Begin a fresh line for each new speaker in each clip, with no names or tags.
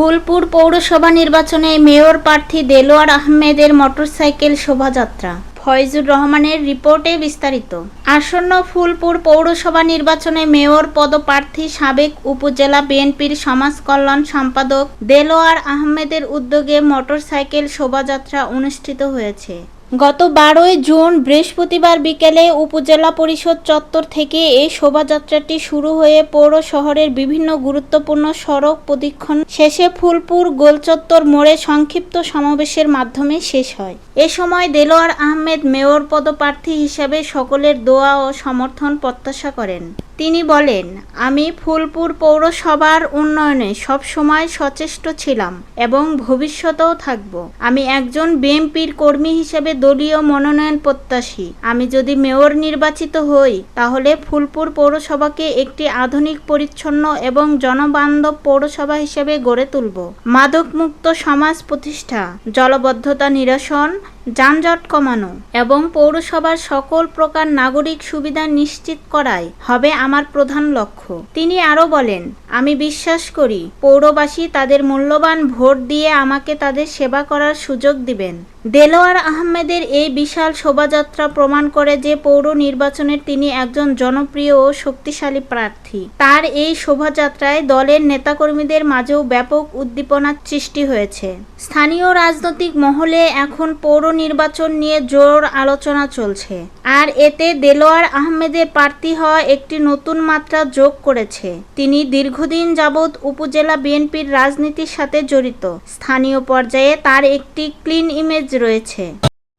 ফুলপুর পৌরসভা নির্বাচনে মেয়র প্রার্থী দেলোয়ার আহমেদের মোটরসাইকেল শোভাযাত্রা। ফয়জুর রহমানের রিপোর্টে বিস্তারিত। আসন্ন ফুলপুর পৌরসভা নির্বাচনে মেয়র পদপ্রার্থী সাবেক উপজেলা বিএনপির সমাজ কল্যাণ সম্পাদক দেলোয়ার আহমেদের উদ্যোগে মোটরসাইকেল শোভাযাত্রা অনুষ্ঠিত হয়েছে। গত বারোই জুন বৃহস্পতিবার বিকেলে উপজেলা পরিষদ চত্বর থেকে এই শোভাযাত্রাটি শুরু হয়ে পৌর শহরের বিভিন্ন গুরুত্বপূর্ণ সড়ক প্রদক্ষিণ শেষে ফুলপুর গোলচত্বর মোড়ে সংক্ষিপ্ত সমাবেশের মাধ্যমে শেষ হয়। এ সময় দেলোয়ার আহমেদ মেয়র পদপ্রার্থী হিসাবে সকলের দোয়া ও সমর্থন প্রত্যাশা করেন। তিনি বলেন, আমি ফুলপুর পৌরসভার উন্নয়নে সবসময় সচেষ্ট ছিলাম এবং ভবিষ্যতেও থাকব। আমি একজন বিএনপির কর্মী হিসেবে দলীয় মনোনয়ন প্রত্যাশী। আমি যদি মেয়র নির্বাচিত হই, তাহলে ফুলপুর পৌরসভাকে একটি আধুনিক, পরিচ্ছন্ন এবং জনবান্ধব পৌরসভা হিসেবে গড়ে তুলব। মাদকমুক্ত সমাজ প্রতিষ্ঠা, জলবদ্ধতা নিরসন যানজট কমানো এবং পৌরসভার সকল প্রকার নাগরিক সুবিধা নিশ্চিত করাই হবে আমার প্রধান লক্ষ্য। তিনি আরও বলেন, আমি বিশ্বাস করি, পৌরবাসী তাদের মূল্যবান ভোট দিয়ে আমাকে তাদের সেবা করার সুযোগ দিবেন। দেলোয়ার আহমেদের এই বিশাল শোভাযাত্রা প্রমাণ করে যে পৌর নির্বাচনের তিনি একজন জনপ্রিয় ও শক্তিশালী প্রার্থী। তার এই শোভাযাত্রায় দলের নেতাকর্মীদের মাঝেও ব্যাপক উদ্দীপনার সৃষ্টি হয়েছে। স্থানীয় রাজনৈতিক মহলে এখন পৌর নির্বাচন নিয়ে জোর আলোচনা চলছে। আর এতে দেলোয়ার আহমেদের প্রার্থী হওয়া একটি নতুন মাত্রা যোগ করেছে। তিনি দীর্ঘদিন যাবৎ উপজেলা বিএনপির রাজনীতির সাথে জড়িত। স্থানীয় পর্যায়ে তার একটি ক্লিন ইমেজ রয়েছে।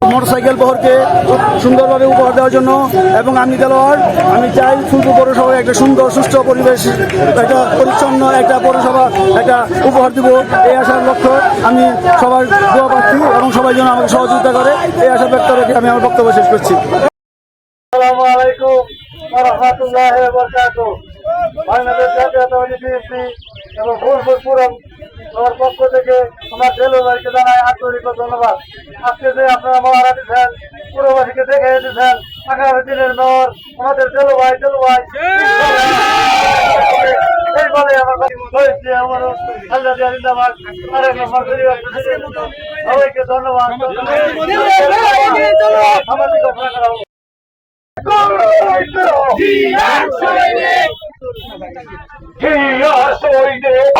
মোটরসাইকেল বহরকে সুন্দরভাবে উপহার দেওয়ার জন্য এবং আমি দেওয়ার আমি চাই ফুলপুর পৌরসভায় একটা সুন্দর সুস্থ পরিবেশ একটা পরিচ্ছন্ন একটা পৌরসভা একটা উপহার দিব। এই আশার লক্ষ্য আমি সবার দোয়া পাচ্ছি এবং সবাই যেন আমাকে সহযোগিতা করে। এই আশা ব্যক্ত রেখে আমি আমার বক্তব্য শেষ করছি।
আসসালামু আলাইকুম ওয়া রাহমাতুল্লাহি ওয়া বারাকাতুহু। বাংলাদেশ জাতীয়তাবাদী বিএনপি এবং ফুলপুর আমার পক্ষ থেকে আমার জেলবাড়িকে জানাই আন্তরিক ধন্যবাদ। আজকে যে আপনারা মহারা দিচ্ছেন পুরবাসীকে দেখে দিচ্ছেন আগামী দিনের নর আমাদের জলবাই জলবাই এই বলে আমার কথা হয়েছে আমার আল্লাহ জিন্দাবাদ। আরেক নম্বর সবাইকে ধন্যবাদ। করা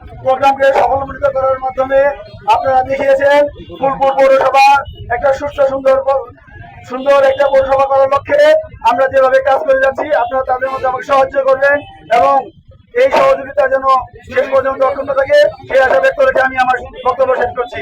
প্রোগ্রামকে সফলমণ্ডিত করার মাধ্যমে আপনারা দেখিয়েছেন ফুলপুর পৌরসভা একটা সুস্থ, সুন্দর সুন্দর একটা পৌরসভা করার লক্ষ্যে আমরা যেভাবে কাজ করে যাচ্ছি, আপনারা তাদের মধ্যে আমাকে সাহায্য করবেন এবং এই সহযোগিতা যেন শেষ পর্যন্ত অক্ষুণ্ণ থাকে, সেই আশা ব্যক্ত রেখে আমি আমার বক্তব্য শেষ করছি।